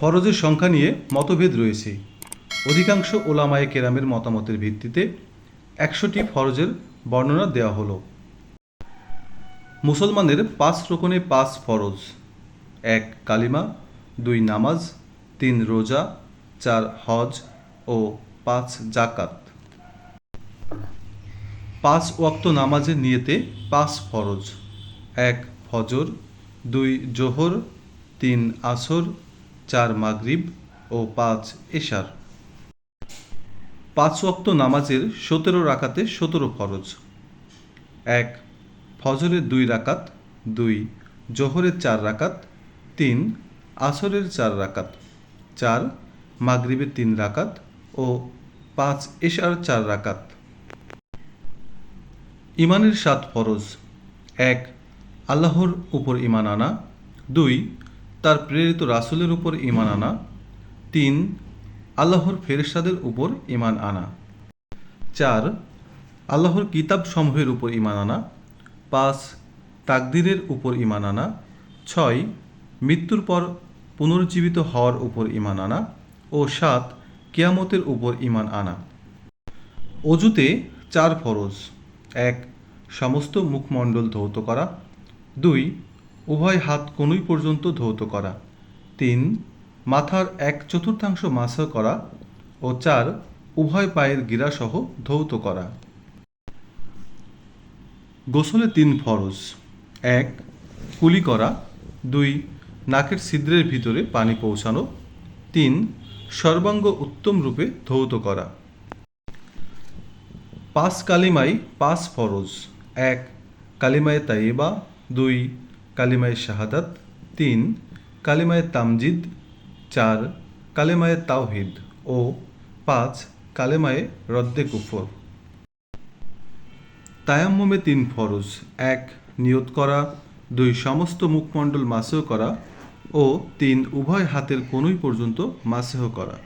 ফরজের সংখ্যা নিয়ে মতভেদ রয়েছে। অধিকাংশ ওলামায়ে কেরামের মতামতের ভিত্তিতে একশোটি ফরজের বর্ণনা দেওয়া হলো। মুসলমানের পাঁচ রকমে পাঁচ ফরজ, এক কালিমা, দুই নামাজ, তিন রোজা, চার হজ ও পাঁচ জাকাত পাঁচ ওয়াক্ত নামাজের নিয়েতে পাঁচ ফরজ, এক ফজর, দুই জোহর, তিন আসর চার মাগরিব ও পাঁচ এশার। পাঁচ ওয়াক্ত নামাজের সতেরো রাকাতে সতেরো ফরজ। এক, ফজরের দুই রাকাত, দুই, জোহরের চার রাকাত, তিন, আসরের চার রাকাত, চার, মাগরিবের তিন রাকাত ও পাঁচ এশার চার রাকাত। ইমানের সাত ফরজ। এক, আল্লাহর উপর ইমান আনা। দুই তার প্রেরিত রাসুলের উপর ইমান আনা। তিন, আল্লাহর ফেরেশতাদের উপর ইমান আনা। চার, আল্লাহর কিতাব সমূহের উপর ইমান আনা। পাঁচ, তাকদিরের উপর ইমান আনা। ছয়, মৃত্যুর পর পুনরুজ্জীবিত হওয়ার উপর ইমান আনা। ও সাত, কেয়ামতের উপর ইমান আনা। অজুতে চার ফরজ। এক, সমস্ত মুখমণ্ডল ধৌত করা। দুই উভয় হাত কনুই পর্যন্ত ধৌত করা। তিন, মাথার এক চতুর্থাংশ মাসা করা ও চার, উভয় পায়ের গিরাসহ ধৌত করা। গোসলে তিন ফরজ। এক, কুলি করা। দুই, নাকের ছিদ্রের ভিতরে পানি পৌঁছানো। তিন, সর্বাঙ্গ উত্তম রূপে ধৌত করা। পাঁচ কালিমাই পাঁচ ফরজ। এক, কালিমায়ে তাইবা দুই কালিমায়ে শাহাদাত, তিন, কালিমায়ে তামজিদ, চার, কালেমায়ে তাওহিদ ও পাঁচ, কালেমায়ে রদ্দে কুফর। তায়াম্মমে তিন ফরজ, এক, নিয়ত করা, দুই, সমস্ত মুখমণ্ডল মাসেহ করা ও তিন, উভয় হাতের কনুই পর্যন্ত মাসেহ করা।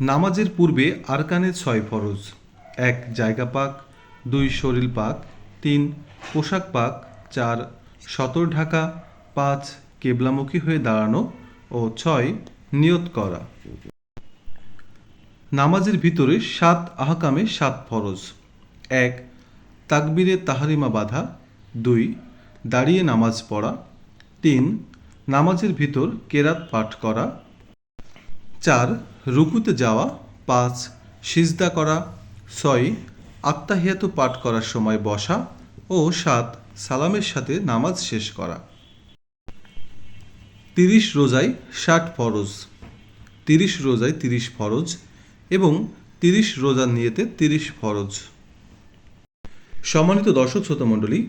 নামাজের পূর্বে আরকানে ছয় ফরজ, এক, জায়গা পাক, দুই, শরীর পাক, তিন, পোশাক পাক, চার সতর ঢাকা, পাঁচ, কেবলামুখী হয়ে দাঁড়ানো ও ছয়, নিয়ত করা। নামাজের ভিতরে সাত আহকামে সাত ফরজ। এক, তাকবীরে তাহারিমা বাধা। দুই, দাঁড়িয়ে নামাজ পড়া। তিন, নামাজের ভিতর কেরাত পাঠ করা। চার, রুকুতে যাওয়া। পাঁচ, সিজদা করা। ছয় আত্মাহিয়াত পাঠ করার সময় বসা। ও সাত সালামের সাথে নামাজ শেষ করা। তিরিশ রোজায় ষাট ফরজ। তিরিশ রোজায় তিরিশ ফরজ এবং তিরিশ রোজার নিয়েতে তিরিশ ফরজ। সম্মানিত দর্শক শ্রোতা মণ্ডলী,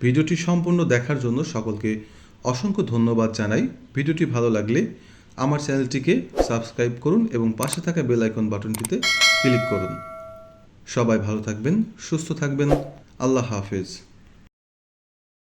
ভিডিওটি সম্পূর্ণ দেখার জন্য সকলকে অসংখ্য ধন্যবাদ জানাই। ভিডিওটি ভালো লাগলে আমার চ্যানেলটিকে সাবস্ক্রাইব করুন এবং পাশে থাকা বেল আইকন বাটনটিতে ক্লিক করুন। সবাই ভালো থাকবেন, সুস্থ থাকবেন। আল্লাহ হাফেজ।